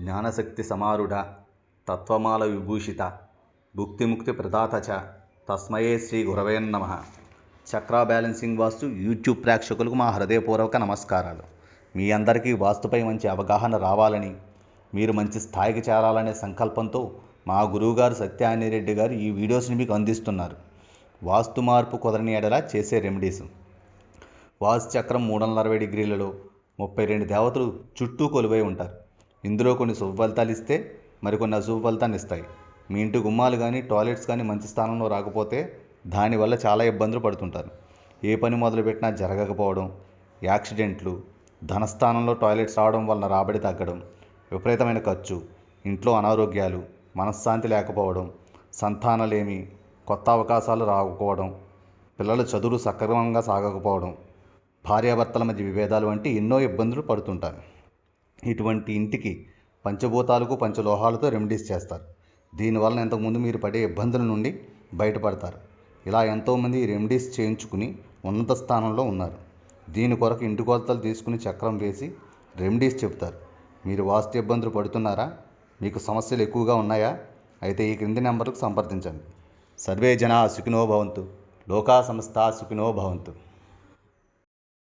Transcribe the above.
జ్ఞానశక్తి సమారుఢ తత్వమాల విభూషిత భుక్తిముక్తి ప్రదాత చ. తస్మయే శ్రీ గురవే నమ. చక్ర బ్యాలెన్సింగ్ వాస్తు యూట్యూబ్ ప్రేక్షకులకు మా హృదయపూర్వక నమస్కారాలు. మీ అందరికీ వాస్తుపై మంచి అవగాహన రావాలని మీరు మంచి స్థాయికి చేరాలనే సంకల్పంతో మా గురువుగారు సత్యానిరెడ్డి గారు ఈ వీడియోస్ని మీకు అందిస్తున్నారు. వాస్తు మార్పు కుదరని ఎడలా చేసే రెమెడీస్. వాస్తు చక్రం మూడు వందల అరవై డిగ్రీలలో ముప్పై రెండు దేవతలు చుట్టూ కొలువై ఉంటారు. ఇందులో కొన్ని శుభఫలితాలు ఇస్తే మరికొన్ని అశుభ ఫలితాన్ని ఇస్తాయి. మీ ఇంటి గుమ్మాలు కానీ టాయిలెట్స్ కానీ మంచి స్థానంలో రాకపోతే దానివల్ల చాలా ఇబ్బందులు పడుతుంటారు. ఏ పని మొదలుపెట్టినా జరగకపోవడం యాక్సిడెంట్లు ధనస్థానంలో టాయిలెట్స్ రావడం వలన రాబడి తగ్గడం విపరీతమైన ఖర్చు ఇంట్లో అనారోగ్యాలు మనశ్శాంతి లేకపోవడం సంతానలేమి కొత్త అవకాశాలు రాకపోవడం పిల్లల చదువులు సక్రమంగా సాగకపోవడం భార్యాభర్తల మధ్య విభేదాలు వంటి ఎన్నో ఇబ్బందులు పడుతుంటారు. ఇటువంటి ఇంటికి పంచభూతాలకు పంచలోహాలతో రెమెడీస్ చేస్తారు. దీనివల్ల ఇంతకుముందు మీరు పడే ఇబ్బందుల నుండి బయటపడతారు. ఇలా ఎంతోమంది రెమెడీస్ చేయించుకుని ఉన్నత స్థానంలో ఉన్నారు. దీని కొరకు ఇంటి కొలతలు తీసుకుని చక్రం వేసి రెమెడీస్ చెబుతారు. మీరు వాస్తు ఇబ్బందులు పడుతున్నారా? మీకు సమస్యలు ఎక్కువగా ఉన్నాయా? అయితే ఈ క్రింది నెంబర్కు సంప్రదించండి. సర్వే జనా సుఖినో భవంతు. లోకా సంస్థ సుఖినో భవంతు.